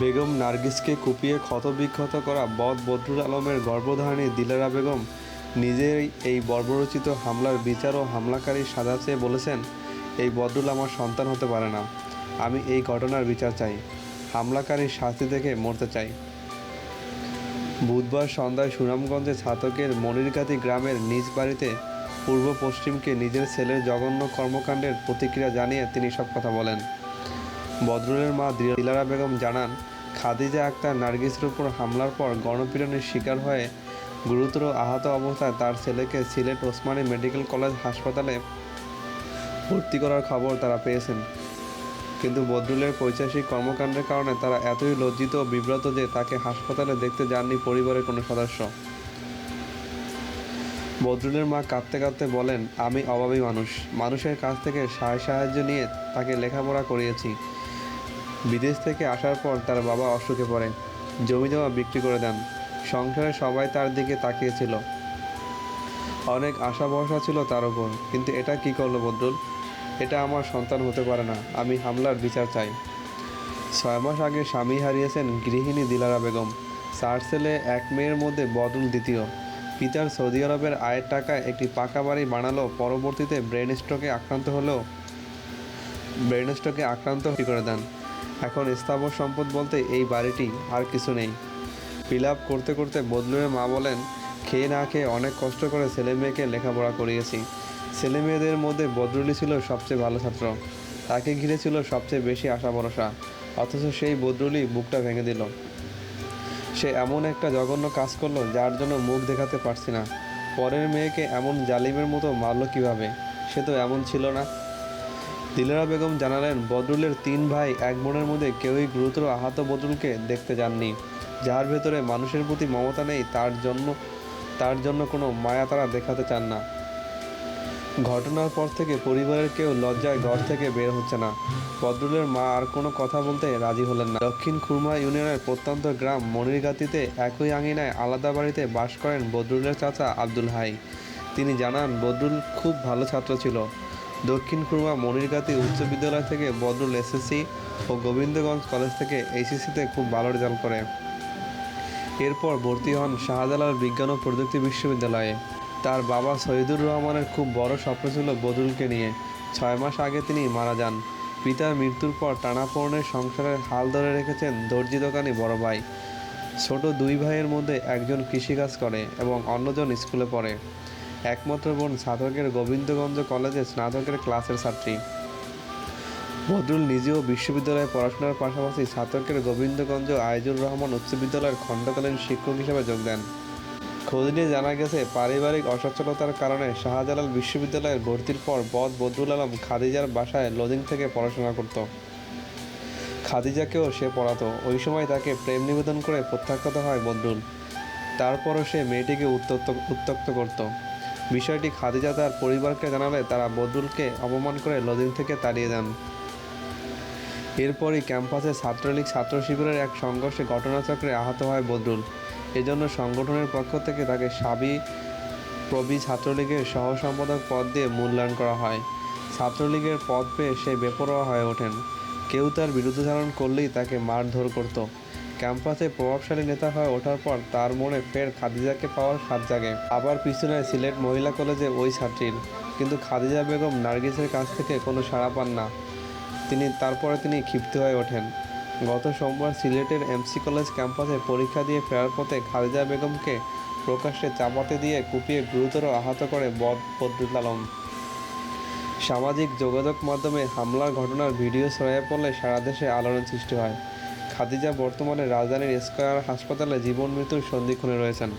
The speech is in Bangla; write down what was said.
বেগম, নার্গিসকে কুপিয়ে ক্ষতবিক্ষত করা বদ বদরুল আলমের গর্ভধারণী দিলারা বেগম নিজেই এই বর্বরচিত হামলার বিচার ও হামলাকারী সাজা চেয়ে বলেছেন, এই বদরুল আমার সন্তান হতে পারে না। আমি এই ঘটনার বিচার চাই। হামলাকারীর শাস্তি থেকে মরতে চাই। বুধবার সন্ধ্যায় সুনামগঞ্জে ছাতকের মনিরগাতি গ্রামের নিজ বাড়িতে পূর্ব পশ্চিমকে নিজের ছেলের জঘন্য কর্মকাণ্ডের প্রতিক্রিয়া জানিয়ে তিনি সব কথা বলেন। বদরুলের মা দিলারা বেগম জানান, খাদিজা আক্তার নার্গিসের উপর হামলার পর গণপীড়নের শিকার হয়ে গুরুতর আহত অবস্থায় তার ছেলেকে সিলেট ওসমানী মেডিকেল কলেজ হাসপাতালে ভর্তি করার খবর তারা পেয়েছেন। কিন্তু বদরুলের পৈশাসিক কর্মকাণ্ডের কারণে তারা এতই লজ্জিত ও বিব্রত যে তাকে হাসপাতালে দেখতে যাননি পরিবারের কোনো সদস্য। বদরুলের মা কাঁদতে কাঁদতে বলেন, আমি অভাবী মানুষ। মানুষের কাছ থেকে সাহায্য নিয়ে তাকে লেখাপড়া করিয়েছি। বিদেশ থেকে আসার পর তার বাবা অসুখে পড়ে জমি জমা বিক্রি করে দেন। সংসারে সবাই তার দিকে তাকিয়েছিল। অনেক আশা ভরসা ছিল তার উপর। কিন্তু এটা কি করল বদরুল? এটা আমার সন্তান হতে পারে না। আমি হামলার বিচার চাই। ছয় মাস আগে স্বামী হারিয়েছেন গৃহিণী দিলারা বেগম। চার ছেলে, এক মেয়ের মধ্যে বদরুল দ্বিতীয়। পিতার সৌদি আরবের আয়ের টাকায় একটি পাকা বাড়ি বানালো। পরবর্তীতে ব্রেন স্ট্রোকে আক্রান্ত হলেও ব্রেন স্ট্রোকে আক্রান্ত করে দেন। এখন স্থাবর সম্পদ বলতে এই বাড়িটি আর কিছু নেই। বিলাপ করতে করতে বদলুয়ের মা বলেন, খেয়ে না খেয়ে অনেক কষ্ট করে ছেলে মেয়েকে লেখাপড়া করিয়েছি। ছেলে মেয়েদের মধ্যে বদরুলি ছিল সবচেয়ে ভালো ছাত্র। তাকে ঘিরে ছিল সবচেয়ে বেশি আশা ভরসা। অথচ সেই বদরুলি বুকটা ভেঙে দিল। সে এমন একটা জঘন্য কাজ করল যার জন্য মুখ দেখাতে পারছি না। পরের মেয়েকে এমন জালিমের মতো মারলো কীভাবে? সে তো এমন ছিল না। দিলেরা বেগম জানালেন, বদরুলের তিন ভাই এক বোনের মধ্যে কেউই গুরুতর আহত বদরুলকে দেখতে যাননি। যার ভেতরে মানুষের প্রতি মমতা নেই, তার জন্য তার জন্য কোনো মায়া তারা দেখাতে চান না। ঘটনার পর থেকে পরিবারের কেউ লজ্জায় ঘর থেকে বের হচ্ছে না। বদরুলের মা আর কোনো কথা বলতে রাজি হলেন না। দক্ষিণ খুরমা ইউনিয়নের প্রত্যন্ত গ্রাম মনিরগাতিতে একই আঙিনায় আলাদা বাড়িতে বাস করেন বদরুলের চাচা আব্দুল হাই। তিনি জানান, বদরুল খুব ভালো ছাত্র ছিল। দক্ষিণ খুরমা মনিরগাতি উচ্চ বিদ্যালয় থেকে বদরুল এসএসসি ও গোবিন্দগঞ্জ কলেজ থেকে এইচএসসিতে খুব ভালো রেজাল্ট করে। এরপর ভর্তি হন শাহজালাল বিজ্ঞান ও প্রযুক্তি বিশ্ববিদ্যালয়ে। তার বাবা শহীদুর রহমানের খুব বড় স্বপ্ন ছিল বদরুলকে নিয়ে। ছয় মাস আগে তিনি মারা যান। পিতার মৃত্যুর পর টানাপোড়েনের সংসারের হাল ধরে রেখেছেন দর্জি দোকানি বড় ভাই। ছোট দুই ভাইয়ের মধ্যে একজন কৃষিকাজ করে এবং অন্যজন স্কুলে পড়ে। একমাত্র বোন স্নাতকের গোবিন্দগঞ্জ কলেজে স্নাতকের ক্লাসের ছাত্রী। বদরুল নিজেও বিশ্ববিদ্যালয়ে পড়াশোনার পাশাপাশি স্নাতকের গোবিন্দগঞ্জ আইজুর রহমান উচ্চ বিদ্যালয়ের খণ্ডকালীন শিক্ষক হিসেবে যোগ দেন। খোঁজ নিয়ে জানা গেছে, পারিবারিক অসচ্ছলতার কারণে শাহজালাল বিশ্ববিদ্যালয়ের ভর্তির পর বদ বদরুল আলম খাদিজার বাসায় লজিং থেকে পড়াশোনা করত। খাদিজাকেও সে পড়াতো। ওই সময় তাকে প্রেম নিবেদন করে প্রত্যাখ্যাত হয় বদরুল। তারপরও সে মেয়েটিকে উত্তক্ত উত্তক্ত করত। বিষয়টি খাদিজা তার পরিবারকে জানালে তারা বদরুলকে অপমান করে লজিং থেকে তাড়িয়ে দেন। এরপরই ক্যাম্পাসে ছাত্রলীগ ছাত্র শিবিরের এক সংঘর্ষে ঘটনাচক্রে আহত হয় বদরুল। এজন্য সংগঠনের পক্ষ থেকে তাকে সাবি প্রবি ছাত্রলীগের সহ সম্পাদক পদ দিয়ে মূল্যায়ন করা হয়। ছাত্রলীগের পদ পেয়ে সে বেপরোয়া হয়ে ওঠেন। কেউ তার বিরুদ্ধচারণ করলেই তাকে মারধর করত। ক্যাম্পাসে প্রভাবশালী নেতা হয়ে ওঠার পর তার মনে ফের খাদিজাকে পাওয়ার স্বাদ জাগে। আবার পিছনে সিলেট মহিলা কলেজে ওই ছাত্রীর। কিন্তু খাদিজা বেগম নার্গিসের কাছ থেকে কোনো সাড়া পান না। তিনি তারপরে তিনি ক্ষিপ্ত হয়ে ওঠেন। গত সোমবার সিলেটের এমসি কলেজ ক্যাম্পাসে পরীক্ষা দিয়ে ফেরার পথে খালেদা বেগমকে প্রকাশ্যে চাপাতে দিয়ে কুপিয়ে গুরুতর আহত করে বদ বদরুল আলম। সামাজিক যোগাযোগ মাধ্যমে হামলার ঘটনার ভিডিও ছড়িয়ে পড়লে সারা দেশে আলোড়ন সৃষ্টি হয়। খাদিজা বর্তমানে রাজধানীর স্কয়ার হাসপাতালে জীবন মৃত্যুর সন্ধিক্ষণে রয়েছেন।